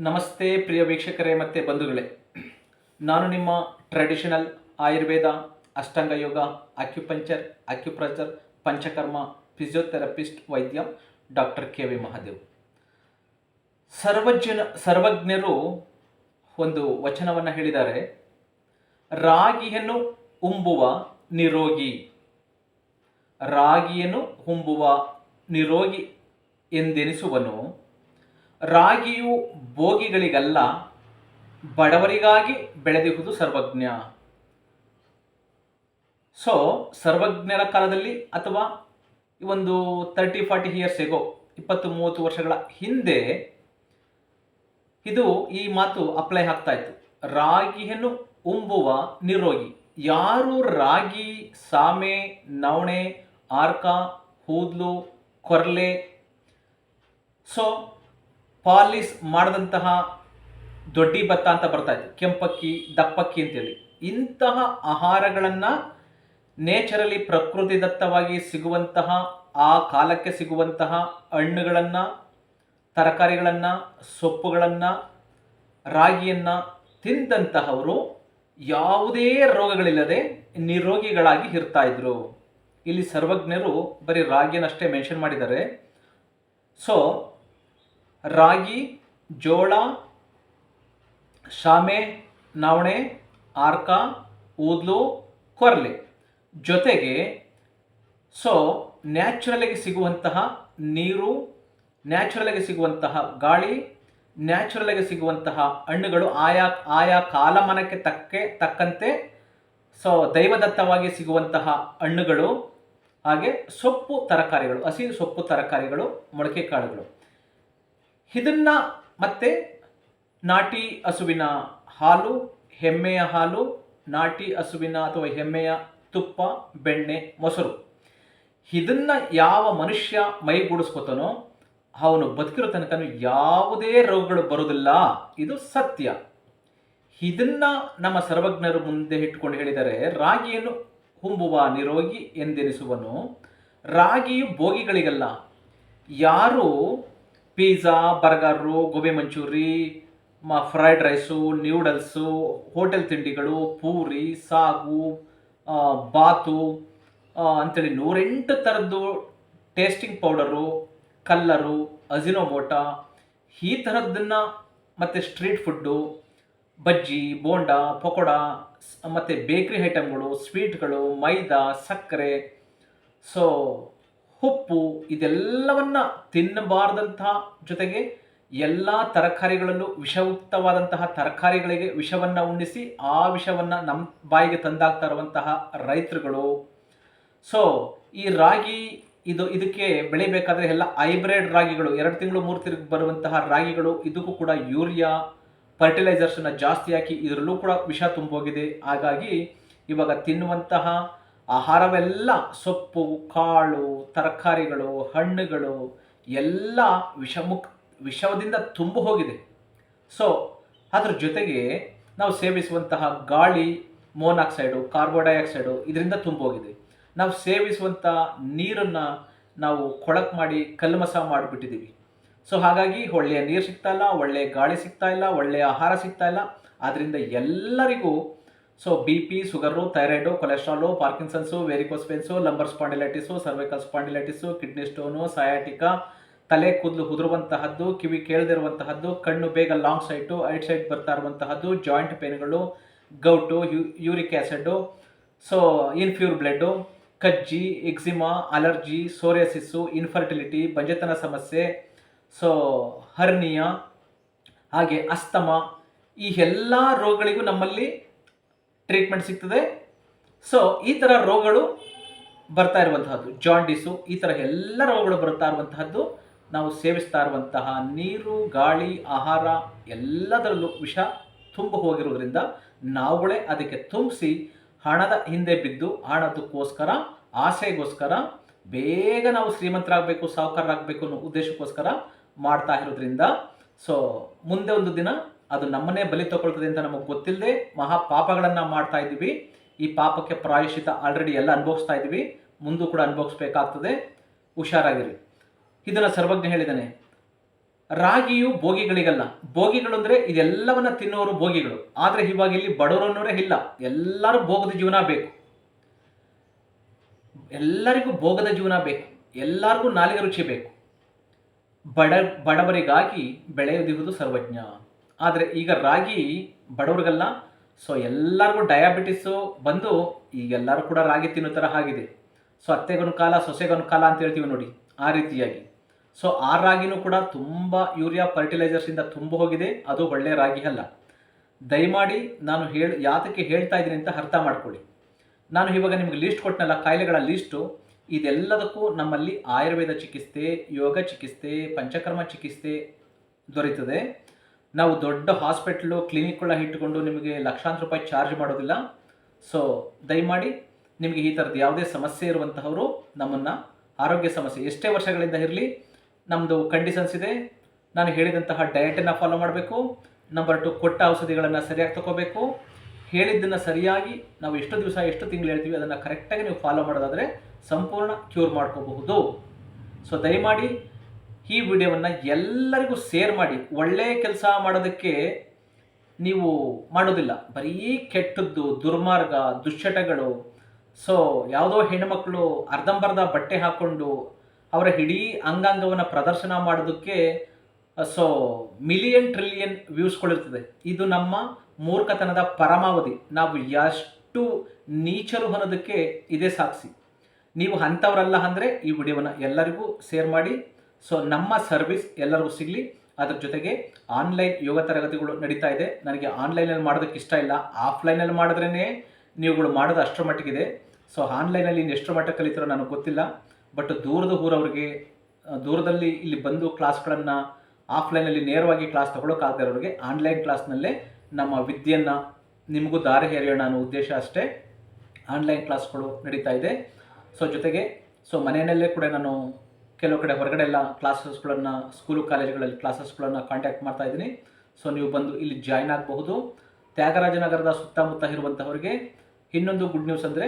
ನಮಸ್ತೆ ಪ್ರಿಯ ವೀಕ್ಷಕರೇ ಮತ್ತು ಬಂಧುಗಳೇ. ನಾನು ನಿಮ್ಮ traditional Ayurveda, Ashtanga yoga acupuncture acupressure Panchakarma physiotherapist ವೈದ್ಯ doctor K V Mahadev. Sarvajna ಸರ್ವಜ್ಞರು ಒಂದು ವಚನವನ್ನು ಹೇಳಿದ್ದಾರೆ. ರಾಗಿಯನ್ನು ಉಂಬುವ ನಿರೋಗಿ. ರಾಗಿಯನ್ನು ಉಂಬುವ ನಿರೋಗಿ ಎಂದೆನಿಸುವನು ರಾಗಿಯು ಭೋಗಿಗಳಿಗಲ್ಲ, ಬಡವರಿಗಾಗಿ ಬೆಳೆದಿರುವುದು ಸರ್ವಜ್ಞ. ಸೊ ಸರ್ವಜ್ಞರ ಕಾಲದಲ್ಲಿ ಅಥವಾ ಒಂದು ತರ್ಟಿ ಫಾರ್ಟಿ ಇಯರ್ಸ್ ಹೇಗೋ ಇಪ್ಪತ್ತು, ಮೂವತ್ತು ವರ್ಷಗಳ ಹಿಂದೆ ಇದು ಈ ಮಾತು ಅಪ್ಲೈ ಆಗ್ತಾ ಇತ್ತು. ರಾಗಿಯನ್ನು ಉಂಬುವ ನಿರೋಗಿ. ಯಾರು ರಾಗಿ, ಸಾಮೆ, ನವಣೆ, ಆರ್ಕ ಕೂದಲು ಕೊರ್ಲೆ? ಸೊ ಪಾಲಿಸ್ ಮಾಡಿದಂತಹ ದೊಡ್ಡಿ ಭತ್ತ ಅಂತ ಬರ್ತಾ ಇತ್ತು. ಕೆಂಪಕ್ಕಿ, ದಪ್ಪಕ್ಕಿ ಅಂತೇಳಿ. ಇಂತಹ ಆಹಾರಗಳನ್ನು ನೇಚರಲಿ ಪ್ರಕೃತಿದತ್ತವಾಗಿ ಸಿಗುವಂತಹ, ಆ ಕಾಲಕ್ಕೆ ಸಿಗುವಂತಹ ಹಣ್ಣುಗಳನ್ನು, ತರಕಾರಿಗಳನ್ನು, ಸೊಪ್ಪುಗಳನ್ನು, ರಾಗಿಯನ್ನು ತಿಂದಂತಹವರು ಯಾವುದೇ ರೋಗಗಳಿಲ್ಲದೆ ನಿರೋಗಿಗಳಾಗಿ ಇರ್ತಾ ಇದ್ರು. ಇಲ್ಲಿ ಸರ್ವಜ್ಞರು ಬರೀ ರಾಗಿಯನ್ನಷ್ಟೇ ಮೆನ್ಷನ್ ಮಾಡಿದ್ದಾರೆ. ಸೊ ರಾಗಿ, ಜೋಳ, ಶಾಮೆ, ನವಣೆ, ಆರ್ಕ, ಊದ್ಲು, ಕೊರಲೆ. ಜೊತೆಗೆ, ಸೊ ನ್ಯಾಚುರಲಾಗಿ ಸಿಗುವಂತಹ ನೀರು ನ್ಯಾಚುರಲಾಗಿ ಸಿಗುವಂತಹ ಗಾಳಿ ನ್ಯಾಚುರಲಾಗಿ ಸಿಗುವಂತಹ ಹಣ್ಣುಗಳು ಆಯಾ ಆಯಾ ಕಾಲಮಾನಕ್ಕೆ ತಕ್ಕೆ, ತಕ್ಕಂತೆ, ಸೊ, ದೈವದತ್ತವಾಗಿ ಸಿಗುವಂತಹ ಹಣ್ಣುಗಳು, ಹಾಗೆ ಸೊಪ್ಪು ತರಕಾರಿಗಳು, ಹಸಿ ಸೊಪ್ಪು ತರಕಾರಿಗಳು ಮೊಳಕೆ ಕಾಳುಗಳು ಇದನ್ನ ಮತ್ತೆ ನಾಟಿ ಹಸುವಿನ ಹಾಲು, ಹೆಮ್ಮೆಯ ಹಾಲು, ನಾಟಿ ಹಸುವಿನ ಅಥವಾ ಹೆಮ್ಮೆಯ ತುಪ್ಪ, ಬೆಣ್ಣೆ, ಮೊಸರು. ಇದನ್ನ ಯಾವ ಮನುಷ್ಯ ಮೈಗೂಡಿಸ್ಕೊತಾನೋ ಅವನು ಬದುಕಿರೋ ತನಕ ಯಾವುದೇ ರೋಗಗಳು ಬರೋದಿಲ್ಲ ಇದು ಸತ್ಯ. ಇದನ್ನ ನಮ್ಮ ಸರ್ವಜ್ಞರು ಮುಂದೆ ಇಟ್ಟುಕೊಂಡು ಹೇಳಿದರೆ, ರಾಗಿಯನ್ನು ಹುಂಬುವ ನಿರೋಗಿ ಎಂದೆನಿಸುವನು. ರಾಗಿಯು ಭೋಗಿಗಳಿಗಲ್ಲ. ಯಾರು ಪಿಜ್ಜಾ ಬರ್ಗರು ಗೋಬಿ ಮಂಚೂರಿ ಮ ಫ್ರೈಡ್ ರೈಸು ನ್ಯೂಡಲ್ಸು ಹೋಟೆಲ್ ತಿಂಡಿಗಳು ಪೂರಿ ಸಾಗು ಬಾತು ಅಂಥೇಳಿ ನೂರೆಂಟು ಥರದ್ದು ಟೇಸ್ಟಿಂಗ್ ಪೌಡರು ಕಲ್ಲರು ಅಜಿನೋಮೋಟ ಈ ಥರದ್ದನ್ನು ಮತ್ತು ಸ್ಟ್ರೀಟ್ ಫುಡ್ಡು ಬಜ್ಜಿ ಬೋಂಡ ಪಕೋಡ ಮತ್ತು ಬೇಕ್ರಿ ಐಟಮ್ಗಳು ಸ್ವೀಟ್ಗಳು ಮೈದಾ ಸಕ್ಕರೆ ಸೊ ಉಪ್ಪು ಇದೆಲ್ಲವನ್ನ ತಿನ್ನಬಾರ್ದಂತಹ ಜೊತೆಗೆ ಎಲ್ಲ ತರಕಾರಿಗಳಲ್ಲೂ ವಿಷಯುಕ್ತವಾದಂತಹ ತರಕಾರಿಗಳಿಗೆ ವಿಷವನ್ನು ಉಣ್ಣಿಸಿ ಆ ವಿಷವನ್ನು ನಮ್ಮ ಬಾಯಿಗೆ ತಂದಾಗ್ತಾ ಇರುವಂತಹ ರೈತರುಗಳು. ಸೊ ಈ ರಾಗಿ ಇದು ಇದಕ್ಕೆ ಬೆಳಿಬೇಕಾದ್ರೆ ಎಲ್ಲ ಹೈಬ್ರಿಡ್ ರಾಗಿಗಳು, ಎರಡು ತಿಂಗಳು ಮೂರು ತಿರುಗಿ ಬರುವಂತಹ ರಾಗಿಗಳು, ಇದಕ್ಕೂ ಕೂಡ ಯೂರಿಯಾ ಫರ್ಟಿಲೈಸರ್ಸನ್ನು ಜಾಸ್ತಿ ಹಾಕಿ ಇದರಲ್ಲೂ ಕೂಡ ವಿಷ ತುಂಬೋಗಿದೆ. ಹಾಗಾಗಿ ಇವಾಗ ತಿನ್ನುವಂತಹ ಆಹಾರವೆಲ್ಲ ಸೊಪ್ಪು, ಕಾಳು, ತರಕಾರಿಗಳು, ಹಣ್ಣುಗಳು ಎಲ್ಲ ವಿಷಮುಕ್ ವಿಷವದಿಂದ ತುಂಬ ಹೋಗಿದೆ. ಸೊ ಅದ್ರ ಜೊತೆಗೆ ನಾವು ಸೇವಿಸುವಂತಹ ಗಾಳಿ, ಮೋನಾಕ್ಸೈಡು ಕಾರ್ಬನ್ ಡೈಆಕ್ಸೈಡು ಇದರಿಂದ ತುಂಬೋಗಿದೆ ನಾವು ಸೇವಿಸುವಂಥ ನೀರನ್ನು ನಾವು ಕೊಳಕು ಮಾಡಿ ಕಲ್ಮಸ ಮಾಡಿಬಿಟ್ಟಿದ್ದೀವಿ. ಸೊ ಹಾಗಾಗಿ ಒಳ್ಳೆಯ ನೀರು ಸಿಗ್ತಾ ಇಲ್ಲ, ಒಳ್ಳೆಯ ಗಾಳಿ ಸಿಗ್ತಾ ಇಲ್ಲ, ಒಳ್ಳೆಯ ಆಹಾರ ಸಿಗ್ತಾ ಇಲ್ಲ. ಆದ್ದರಿಂದ ಎಲ್ಲರಿಗೂ so B P sugar thyroid cholesterol Parkinson's varicose veins lumbar spondylitis cervical spondylitis kidney stone sciatica ತಲೆ ಕೂದಲು ಉದುರುವಂತಹದ್ದು, ಕಿವಿ ಕೇಳದಿರುವಂತಹದ್ದು, ಕಣ್ಣು ಬೇಗ ಲಾಂಗ್ ಸೈಟು ಐಟ್ ಸೈಡ್ ಬರ್ತಾ ಇರುವಂತಹದ್ದು ಜಾಯಿಂಟ್ ಪೇನ್ಗಳು gout you uric acid so impure blood ಕಜ್ಜಿ eczema allergy psoriasis infertility ಬಂಜೆತನ ಸಮಸ್ಯೆ ಸೊ ಹರ್ನಿಯಾ ಹಾಗೆ ಅಸ್ತಮ, ಈ ಎಲ್ಲ ರೋಗಗಳಿಗೂ ನಮ್ಮಲ್ಲಿ ಟ್ರೀಟ್ಮೆಂಟ್ ಸಿಗ್ತದೆ. ಸೊ ಈ ಥರ ರೋಗಗಳು ಬರ್ತಾ ಇರುವಂತಹದ್ದು. ಜಾಂಡಿಸು ಈ ಥರ ಎಲ್ಲ ರೋಗಗಳು ಬರ್ತಾ ಇರುವಂತಹದ್ದು. ನಾವು ಸೇವಿಸ್ತಾ ಇರುವಂತಹ ನೀರು, ಗಾಳಿ, ಆಹಾರ ಎಲ್ಲದರಲ್ಲೂ ವಿಷ ತುಂಬ ಹೋಗಿರೋದ್ರಿಂದ ನಾವುಗಳೇ ಅದಕ್ಕೆ ತುಂಬಿಸಿ ಹಣದ ಹಿಂದೆ ಬಿದ್ದು ಹಣದಕ್ಕೋಸ್ಕರ, ಆಸೆಗೋಸ್ಕರ, ಬೇಗ ನಾವು ಶ್ರೀಮಂತರಾಗಬೇಕು, ಸಾಹುಕಾರರಾಗಬೇಕು ಅನ್ನೋ ಉದ್ದೇಶಕ್ಕೋಸ್ಕರ ಮಾಡ್ತಾ ಇರೋದ್ರಿಂದ ಸೊ ಮುಂದೆ ಒಂದು ದಿನ ಅದು ನಮ್ಮನ್ನೇ ಬಲಿ ತಗೊಳ್ತದೆ ಅಂತ ನಮಗೆ ಗೊತ್ತಿಲ್ಲದೆ ಮಹಾ ಪಾಪಗಳನ್ನು ಮಾಡ್ತಾ ಇದ್ದೀವಿ. ಈ ಪಾಪಕ್ಕೆ ಪ್ರಾಯಶಿತ ಆಲ್ರೆಡಿ ಎಲ್ಲ ಅನುಭವಿಸ್ತಾ ಇದ್ದೀವಿ. ಮುಂದೂ ಕೂಡ ಅನುಭವಿಸ್ಬೇಕಾಗ್ತದೆ. ಹುಷಾರಾಗಿರಿ. ಇದನ್ನು ಸರ್ವಜ್ಞ ಹೇಳಿದ್ದಾನೆ. ರಾಗಿಯು ಭೋಗಿಗಳಿಗಲ್ಲ. ಭೋಗಿಗಳು ಅಂದ್ರೆ ಇದೆಲ್ಲವನ್ನ ತಿನ್ನೋರು ಭೋಗಿಗಳು. ಆದರೆ ಇವಾಗ ಇಲ್ಲಿ ಬಡವರು ಇಲ್ಲ. ಎಲ್ಲರೂ ಭೋಗದ ಜೀವನ ಬೇಕು. ಎಲ್ಲರಿಗೂ ಭೋಗದ ಜೀವನ ಬೇಕು. ಎಲ್ಲರಿಗೂ ನಾಲಿಗೆ ರುಚಿ ಬೇಕು. ಬಡ ಬಡವರಿಗಾಗಿ ಬೆಳೆಯದಿರುವುದು ಸರ್ವಜ್ಞ. ಆದರೆ ಈಗ ರಾಗಿ ಬಡವ್ರಿಗಲ್ಲ ಸೊ ಎಲ್ಲರಿಗೂ ಡಯಾಬಿಟಿಸು ಬಂದು ಈಗ ಎಲ್ಲರೂ ಕೂಡ ರಾಗಿ ತಿನ್ನೋ ಥರ ಆಗಿದೆ. ಸೊ ಅತ್ತೆಗೊಂದು ಕಾಲ ಸೊಸೆಗೊಂದು ಕಾಲ ಅಂತ ಹೇಳ್ತೀವಿ ನೋಡಿ, ಆ ರೀತಿಯಾಗಿ. ಸೊ ಆ ರಾಗಿನೂ ಕೂಡ ತುಂಬ ಯೂರಿಯಾ ಫರ್ಟಿಲೈಸರ್ಸಿಂದ ತುಂಬ ಹೋಗಿದೆ, ಅದು ಒಳ್ಳೆ ರಾಗಿ ಅಲ್ಲ. ದಯಮಾಡಿ ನಾನು ಹೇಳಿ, ಯಾತಕ್ಕೆ ಹೇಳ್ತಾ ಇದ್ದೀನಿ ಅಂತ ಅರ್ಥ ಮಾಡ್ಕೊಳ್ಳಿ. ನಾನು ಇವಾಗ ನಿಮಗೆ ಲೀಸ್ಟ್ ಕೊಟ್ಟನಲ್ಲ ಕಾಯಿಲೆಗಳ ಲೀಸ್ಟು ಇದೆಲ್ಲದಕ್ಕೂ ನಮ್ಮಲ್ಲಿ ಆಯುರ್ವೇದ ಚಿಕಿತ್ಸೆ, ಯೋಗ ಚಿಕಿತ್ಸೆ, ಪಂಚಕರ್ಮ ಚಿಕಿತ್ಸೆ ದೊರೆಯುತ್ತದೆ ನಾವು ದೊಡ್ಡ ಹಾಸ್ಪಿಟ್ಲು ಕ್ಲಿನಿಕ್ಗಳನ್ನ ಇಟ್ಟುಕೊಂಡು ನಿಮಗೆ ಲಕ್ಷಾಂತರ ರೂಪಾಯಿ ಚಾರ್ಜ್ ಮಾಡೋದಿಲ್ಲ. ಸೊ ದಯಮಾಡಿ ನಿಮಗೆ ಈ ಥರದ್ದು ಯಾವುದೇ ಸಮಸ್ಯೆ ಇರುವಂತಹವರು ನಮ್ಮನ್ನು ಆರೋಗ್ಯ ಸಮಸ್ಯೆ ಎಷ್ಟೇ ವರ್ಷಗಳಿಂದ ಇರಲಿ ನಮ್ಮದು ಕಂಡೀಷನ್ಸ್ ಇದೆ. ನಾನು ಹೇಳಿದಂತಹ ಡಯಟನ್ನು ಫಾಲೋ ಮಾಡಬೇಕು. ನಂಬರ್ ಟು ಕೊಟ್ಟ ಔಷಧಿಗಳನ್ನು ಸರಿಯಾಗಿ ತಗೋಬೇಕು ಹೇಳಿದ್ದನ್ನು ಸರಿಯಾಗಿ ನಾವು ಎಷ್ಟು ದಿವಸ, ಎಷ್ಟು ತಿಂಗಳು ಹೇಳ್ತೀವಿ, ಅದನ್ನು ಕರೆಕ್ಟಾಗಿ ನೀವು ಫಾಲೋ ಮಾಡೋದಾದರೆ ಸಂಪೂರ್ಣ ಕ್ಯೂರ್ ಮಾಡ್ಕೋಬಹುದು. ಸೊ ದಯಮಾಡಿ ಈ ವಿಡಿಯೋವನ್ನು ಎಲ್ಲರಿಗೂ ಶೇರ್ ಮಾಡಿ. ಒಳ್ಳೆಯ ಕೆಲಸ ಮಾಡೋದಕ್ಕೆ ನೀವು ಮಾಡೋದಿಲ್ಲ. ಬರೀ ಕೆಟ್ಟದ್ದು, ದುರ್ಮಾರ್ಗ, ದುಶ್ಚಟಗಳು. ಸೊ ಯಾವುದೋ ಹೆಣ್ಣುಮಕ್ಕಳು ಅರ್ಧಂಬರ್ಧ ಬಟ್ಟೆ ಹಾಕ್ಕೊಂಡು ಅವರ ಇಡೀ ಅಂಗಾಂಗವನ್ನು ಪ್ರದರ್ಶನ ಮಾಡೋದಕ್ಕೆ ಸೊ ಮಿಲಿಯನ್ ಟ್ರಿಲಿಯನ್ ವ್ಯೂಸ್ಗಳಿರ್ತದೆ ಇದು ನಮ್ಮ ಮೂರ್ಖತನದ ಪರಮಾವಧಿ. ನಾವು ಎಷ್ಟು ನೀಚರು ಅನ್ನೋದಕ್ಕೆ ಇದೇ ಸಾಕ್ಷಿ. ನೀವು ಅಂಥವರಲ್ಲ ಅಂದರೆ ಈ ವಿಡಿಯೋವನ್ನು ಎಲ್ಲರಿಗೂ ಶೇರ್ ಮಾಡಿ. ಸೊ ನಮ್ಮ ಸರ್ವಿಸ್ ಎಲ್ಲರಿಗೂ ಸಿಗಲಿ. ಅದ್ರ ಜೊತೆಗೆ ಆನ್ಲೈನ್ ಯೋಗ ತರಗತಿಗಳು ನಡೀತಾ ಇದೆ. ನನಗೆ ಆನ್ಲೈನಲ್ಲಿ ಮಾಡೋದಕ್ಕೆ ಇಷ್ಟ ಇಲ್ಲ. ಆಫ್ಲೈನಲ್ಲಿ ಮಾಡಿದ್ರೇ ನೀವುಗಳು ಮಾಡೋದು ಅಷ್ಟರ ಮಟ್ಟಿಗಿದೆ. ಸೊ ಆನ್ಲೈನಲ್ಲಿ ಇನ್ನು ಎಷ್ಟರ ಮಟ್ಟ ಕಲಿತಾರೋ ನನಗೆ ಗೊತ್ತಿಲ್ಲ. ಬಟ್ ದೂರದ ಊರವ್ರಿಗೆ ದೂರದಲ್ಲಿ ಇಲ್ಲಿ ಬಂದು ಕ್ಲಾಸ್ಗಳನ್ನು ಆಫ್ಲೈನಲ್ಲಿ ನೇರವಾಗಿ ಕ್ಲಾಸ್ ತಗೊಳ್ಳೋಕ್ಕಾಗದೇ ಇರೋರಿಗೆ ಆನ್ಲೈನ್ ಕ್ಲಾಸ್ನಲ್ಲೇ ನಮ್ಮ ವಿದ್ಯೆಯನ್ನು ನಿಮಗೂ ದಾರಿ ಎರೆಯೋಣ ಅನ್ನೋ ಉದ್ದೇಶ ಅಷ್ಟೇ ಆನ್ಲೈನ್ ಕ್ಲಾಸ್ಗಳು ನಡೀತಾ ಇದೆ. ಸೊ ಜೊತೆಗೆ ಸೊ ಮನೆಯಲ್ಲೇ ಕೂಡ ನಾನು ಕೆಲವು ಕಡೆ ಹೊರಗಡೆ ಎಲ್ಲ ಕ್ಲಾಸಸ್ಗಳನ್ನು ಸ್ಕೂಲು ಕಾಲೇಜುಗಳಲ್ಲಿ ಕ್ಲಾಸಸ್ಗಳನ್ನು ಕಾಂಟ್ಯಾಕ್ಟ್ ಮಾಡ್ತಾ ಇದ್ದೀನಿ. ಸೊ ನೀವು ಬಂದು ಇಲ್ಲಿ ಜಾಯ್ನ್ ಆಗಬಹುದು. ತ್ಯಾಗರಾಜನಗರದ ಸುತ್ತಮುತ್ತ ಇರುವಂಥವ್ರಿಗೆ ಇನ್ನೊಂದು ಗುಡ್ ನ್ಯೂಸ್ ಅಂದರೆ,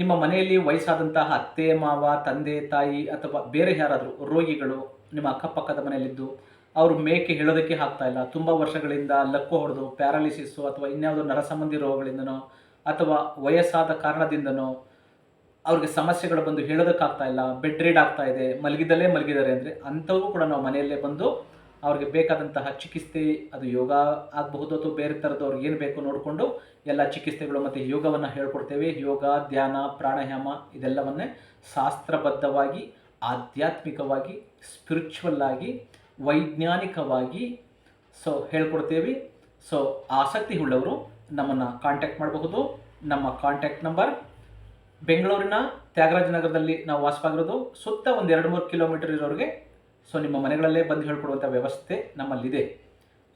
ನಿಮ್ಮ ಮನೆಯಲ್ಲಿ ವಯಸ್ಸಾದಂತಹ ಅತ್ತೆ, ಮಾವ, ತಂದೆ, ತಾಯಿ ಅಥವಾ ಬೇರೆ ಯಾರಾದರೂ ರೋಗಿಗಳು ನಿಮ್ಮ ಅಕ್ಕಪಕ್ಕದ ಮನೆಯಲ್ಲಿದ್ದು, ಅವರು ಮೇಕೆ ಹೇಳೋದಕ್ಕೆ ಆಗ್ತಾ ಇಲ್ಲ. ತುಂಬ ವರ್ಷಗಳಿಂದ ಲಕ್ಕು ಹೊಡೆದು ಪ್ಯಾರಾಲಿಸಿಸ್ಸು ಅಥವಾ ಇನ್ಯಾವುದೋ ನರಸಂಬಂಧಿ ರೋಗಗಳಿಂದನೋ ಅಥವಾ ವಯಸ್ಸಾದ ಕಾರಣದಿಂದನೋ ಅವ್ರಿಗೆ ಸಮಸ್ಯೆಗಳು ಬಂದು ಹೇಳೋದಕ್ಕಾಗ್ತಾ ಇಲ್ಲ ಬೆಡ್ ರೀಡ್ ಆಗ್ತಾ ಇದೆ ಮಲಗಿದಲ್ಲೇ ಮಲಗಿದ್ದಾರೆ ಅಂದರೆ ಅಂಥವ್ರು ಕೂಡ ನಾವು ಮನೆಯಲ್ಲೇ ಬಂದು ಅವ್ರಿಗೆ ಬೇಕಾದಂತಹ ಚಿಕಿತ್ಸೆ, ಅದು ಯೋಗ ಆಗಬಹುದು ಅಥವಾ ಬೇರೆ ಥರದ್ದು ಅವ್ರಿಗೆ ಏನು ಬೇಕು ನೋಡಿಕೊಂಡು ಎಲ್ಲ ಚಿಕಿತ್ಸೆಗಳು ಮತ್ತು ಯೋಗವನ್ನು ಹೇಳ್ಕೊಡ್ತೇವೆ. ಯೋಗ, ಧ್ಯಾನ, ಪ್ರಾಣಾಯಾಮ ಇದೆಲ್ಲವನ್ನೇ ಶಾಸ್ತ್ರಬದ್ಧವಾಗಿ, ಆಧ್ಯಾತ್ಮಿಕವಾಗಿ ಸ್ಪಿರಿಚುವಲ್ ಆಗಿ, ವೈಜ್ಞಾನಿಕವಾಗಿ ಸೊ ಹೇಳ್ಕೊಡ್ತೇವೆ. ಸೊ ಆಸಕ್ತಿ ಉಳ್ಳವರು ನಮ್ಮನ್ನು ಕಾಂಟ್ಯಾಕ್ಟ್ ಮಾಡಬಹುದು. ನಮ್ಮ ಕಾಂಟ್ಯಾಕ್ಟ್ ನಂಬರ್ ಬೆಂಗಳೂರಿನ ತ್ಯಾಗರಾಜನಗರದಲ್ಲಿ ನಾವು ವಾಸವಾಗಿರೋದು ಸುತ್ತ ಒಂದು ಎರಡು ಮೂರು ಕಿಲೋಮೀಟರ್ ಇರೋರಿಗೆ. ಸೊ ನಿಮ್ಮ ಮನೆಗಳಲ್ಲೇ ಬಂದು ಹೇಳ್ಕೊಡುವಂಥ ವ್ಯವಸ್ಥೆ ನಮ್ಮಲ್ಲಿದೆ.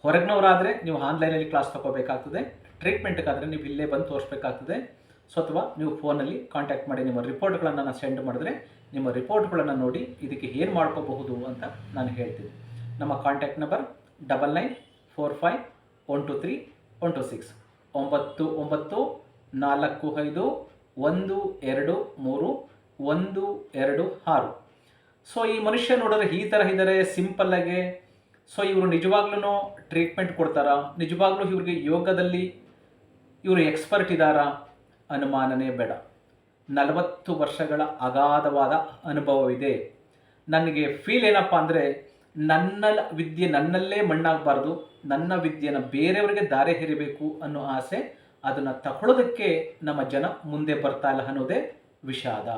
ಹೊರಗಿನವರಾದರೆ ನೀವು ಆನ್ಲೈನಲ್ಲಿ ಕ್ಲಾಸ್ ತಗೋಬೇಕಾಗ್ತದೆ. ಟ್ರೀಟ್ಮೆಂಟ್ಗಾದರೆ ನೀವು ಇಲ್ಲೇ ಬಂದು ತೋರಿಸ್ಬೇಕಾಗ್ತದೆ. ಸೊ ಅಥವಾ ನೀವು ಫೋನಲ್ಲಿ ಕಾಂಟ್ಯಾಕ್ಟ್ ಮಾಡಿ ನಿಮ್ಮ ರಿಪೋರ್ಟ್ಗಳನ್ನು ನಾನು ಸೆಂಡ್ ಮಾಡಿದ್ರೆ ನಿಮ್ಮ ರಿಪೋರ್ಟ್ಗಳನ್ನು ನೋಡಿ ಇದಕ್ಕೆ ಏನು ಮಾಡ್ಕೋಬಹುದು ಅಂತ ನಾನು ಹೇಳ್ತೀನಿ. ನಮ್ಮ contact number double nine four five one two three one two six ಒಂಬತ್ತು ಒಂಬತ್ತು, ನಾಲ್ಕು, ಐದು ಒಂದು, ಎರಡು, ಮೂರು, ಒಂದು, ಎರಡು, ಆರು. ಸೊ ಈ ಮನುಷ್ಯ ನೋಡಿದ್ರೆ ಈ ಥರ ಇದ್ದಾರೆ ಸಿಂಪಲ್ಲಾಗೆ ಸೊ ಇವರು ನಿಜವಾಗ್ಲೂ ಟ್ರೀಟ್ಮೆಂಟ್ ಕೊಡ್ತಾರಾ? ನಿಜವಾಗ್ಲೂ ಇವ್ರಿಗೆ ಯೋಗದಲ್ಲಿ ಇವರು ಎಕ್ಸ್ಪರ್ಟ್ ಇದ್ದಾರಾ ಅನುಮಾನನೇ ಬೇಡ. ನಲವತ್ತು ವರ್ಷಗಳ ಅಗಾಧವಾದ ಅನುಭವವಿದೆ. ನನಗೆ ಫೀಲ್ ಏನಪ್ಪ ಅಂದರೆ, ನನ್ನ ವಿದ್ಯೆ ನನ್ನಲ್ಲೇ ಮಣ್ಣಾಗಬಾರ್ದು, ನನ್ನ ವಿದ್ಯೆನ ಬೇರೆಯವರಿಗೆ ದಾರಿ ಹೆರಿಬೇಕು ಅನ್ನೋ ಆಸೆ ಅದನ್ನು ತಗೊಳ್ಳೋದಕ್ಕೆ ನಮ್ಮ ಜನ ಮುಂದೆ ಬರ್ತಾ ಇಲ್ಲ ಅನ್ನೋದೇ ವಿಷಾದ.